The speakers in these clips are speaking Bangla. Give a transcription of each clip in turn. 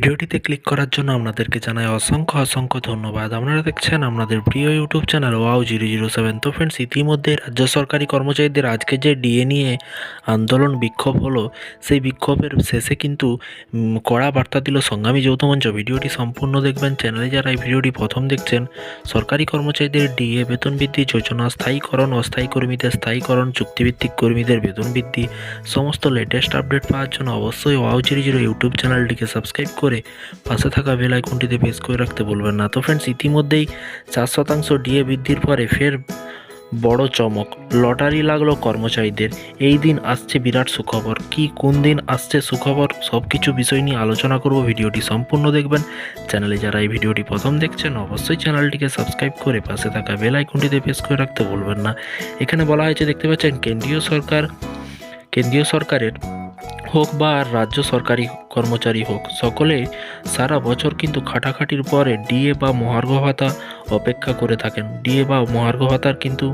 ভিডিওটিতে ক্লিক করার জন্য আপনাদেরকে জানাই অসংখ্য অসংখ্য ধন্যবাদ। আপনারা দেখছেন আপনাদের প্রিয় YouTube channel wow zero zero seven তো ফ্রেন্ডস ইতিমধ্যে রাজ্য সরকারি কর্মচারীদের আজকে যে ডিএ নিয়ে আন্দোলন বিক্ষোভ হলো, সেই বিক্ষোভের শেষে কিন্তু কড়া বার্তা দিল সংগ্রামী যৌথ মঞ্চ। ভিডিওটি সম্পূর্ণ দেখবেন। চ্যানেলে যারা এই ভিডিওটি প্রথম দেখছেন, সরকারি কর্মচারীদের ডিএ বেতন বৃদ্ধি, যোজনা স্থায়ীকরণ, অস্থায়ী কর্মীদের স্থায়ীকরণ, চুক্তিভিত্তিক কর্মীদের বেতন বৃদ্ধি, সমস্ত লেটেস্ট আপডেট পাওয়ার জন্য অবশ্যই ওয়াও জিরো জিরো ইউটিউব চ্যানেলটিকে সাবস্ক্রাইব করে পাশে থাকা বেল আইকনটিতে প্রেস করে রাখতে বলবেন না। তো ফ্রেন্ডস ইতিমধ্যেই চার শতাংশ ডিএ বৃদ্ধির পরে ফের বড় চমক। লটারি লাগল কর্মচারীদের। এই দিন আসছে বিরাট সুখবর। কি, কোন দিন আসছে সুখবর? সব কিছু বিষয় নিয়ে আলোচনা করব ভিডিওটি সম্পূর্ণ দেখবেন। চ্যানেলে যারা এই ভিডিওটি প্রথম দেখছেন, অবশ্যই চ্যানেলটিকে সাবস্ক্রাইব করে পাশে থাকা বেল আইকনটিতে প্রেস করে রাখতে বলবেন না। এখানে বলা হয়েছে, দেখতে পাচ্ছেন, কেন্দ্রীয় সরকার, কেন্দ্রীয় সরকারের হোক বা আর রাজ্য সরকারি কর্মচারী হোক, সকলে সারা বছর কিন্তু খাটাখাটির পরে ডিএ বা মহার্ঘ ভাতা অপেক্ষা করে থাকেন। ডিএ বা মহার্ঘ ভাতার কিন্তু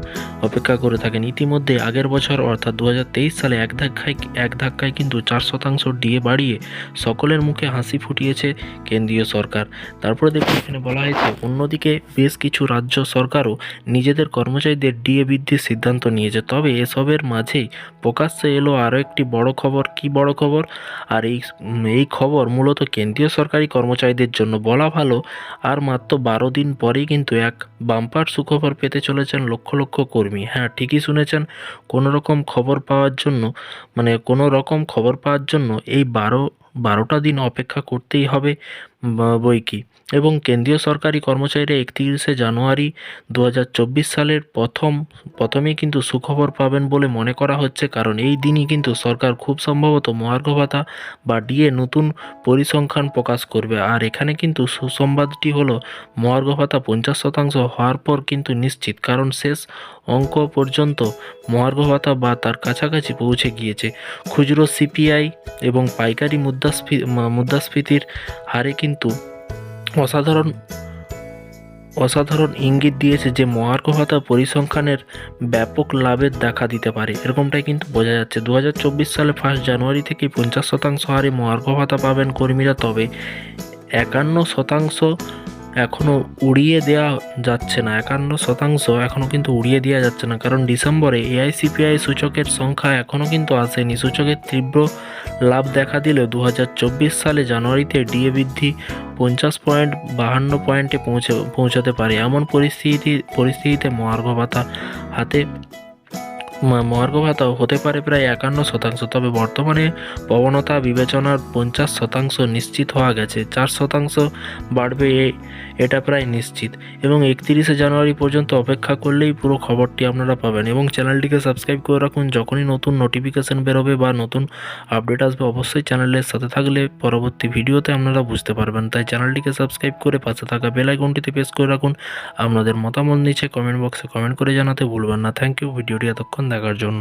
অপেক্ষা করে থাকেন। ইতিমধ্যে আগের বছর অর্থাৎ দু হাজার তেইশ সালে এক ধাক্কায় এক ধাক্কায় কিন্তু চার শতাংশ ডিএ বাড়িয়ে সকলের মুখে হাসি ফুটিয়েছে কেন্দ্রীয় সরকার। তারপরে দেখুন, এখানে বলা হয়েছে, অন্যদিকে বেশ কিছু রাজ্য সরকারও নিজেদের কর্মচারীদের ডিএ বৃদ্ধির সিদ্ধান্ত নিয়েছে। তবে এসবের মাঝেই প্রকাশ্যে এলো আরও একটি বড় খবর কি বড় খবর? আর এই এই খবর মূলত কেন্দ্রীয় সরকারি কর্মচারীদের জন্য বলা ভালো। আর মাত্র বারো দিন পরেই কিন্তু এক বাম্পার সুখবর পেতে চলেছেন লক্ষ লক্ষ কর্মী। হ্যাঁ ঠিকই শুনেছেন, কোনো রকম খবর পাওয়ার জন্য মানে কোনো রকম খবর পাওয়ার জন্য এই বারো বারোটা দিন অপেক্ষা করতেই হবে বই কি। এবং কেন্দ্রীয় সরকারি কর্মচারীরা একত্রিশে জানুয়ারি দু হাজার চব্বিশ সালের প্রথম, প্রথমেই কিন্তু সুখবর পাবেন বলে মনে করা হচ্ছে, কারণ এই দিনই কিন্তু সরকার খুব সম্ভবত মহার্ঘ ভাতা বা ডিএ নতুন পরিসংখ্যান প্রকাশ করবে। আর এখানে কিন্তু সুসংবাদটি হলো, মহার্ঘ ভাতা পঞ্চাশ শতাংশ হওয়ার পর কিন্তু নিশ্চিত, কারণ শেষ অঙ্ক পর্যন্ত মহার্ঘ ভাতা বা তার কাছাকাছি পৌঁছে গিয়েছে। খুচরো সিপিআই এবং পাইকারি মুদ্রাস্ফী মুদ্রাস্ফীতির হারে কিন্তু অসাধারণ অসাধারণ ইঙ্গিত দিয়েছে যে মহার্ঘ ভাতা পরিসংখ্যানের ব্যাপক লাভের দেখা দিতে পারে। এরকমটাই কিন্তু বোঝা যাচ্ছে। দু হাজার চব্বিশ সালে ফার্স্ট জানুয়ারি থেকে পঞ্চাশ শতাংশ হারে মহার্ঘ ভাতা পাবেন কর্মীরা, তবে একান্ন শতাংশ এখনও উড়িয়ে দেওয়া যাচ্ছে না। একান্ন শতাংশ এখনও কিন্তু উড়িয়ে দেওয়া যাচ্ছে না, কারণ ডিসেম্বরে এআইসিপিআই সূচকের সংখ্যা এখনও কিন্তু আসেনি। সূচকের তীব্র লাভ দেখা দিলে দু হাজার চব্বিশ সালে জানুয়ারিতে ডিএ বৃদ্ধি পঞ্চাশ পয়েন্ট বাহান্ন পয়েন্টে পৌঁছে, পৌঁছাতে পারে। এমন পরিস্থিতি, পরিস্থিতিতে মহার্ঘ ভাতা হাতে ম- মহার্ঘ ভাতা হতে পারে প্রায় একান্ন শতাংশ, তবে বর্তমানে প্রবণতা বিবেচনার পঞ্চাশ শতাংশ নিশ্চিত হওয়া গেছে। চার শতাংশ বাড়বে এটা প্রায় নিশ্চিত। এবং একত্রিশে জানুয়ারি পর্যন্ত অপেক্ষা করলেই পুরো খবরটি আপনারা পাবেন। এবং চ্যানেলটিকে সাবস্ক্রাইব করে রাখুন। যখনই নতুন নোটিফিকেশান বেরোবে বা নতুন আপডেট আসবে, অবশ্যই চ্যানেলের সাথে থাকলে পরবর্তী ভিডিওতে আপনারা বুঝতে পারবেন। তাই চ্যানেলটিকে সাবস্ক্রাইব করে পাশে থাকা বেল আইকনটিতে প্রেস করে রাখুন। আপনাদের মতামত নিচে কমেন্ট বক্সে কমেন্ট করে জানাতে ভুলবেন না। থ্যাংক ইউ ভিডিওটি এতক্ষণ দেখার জন্য।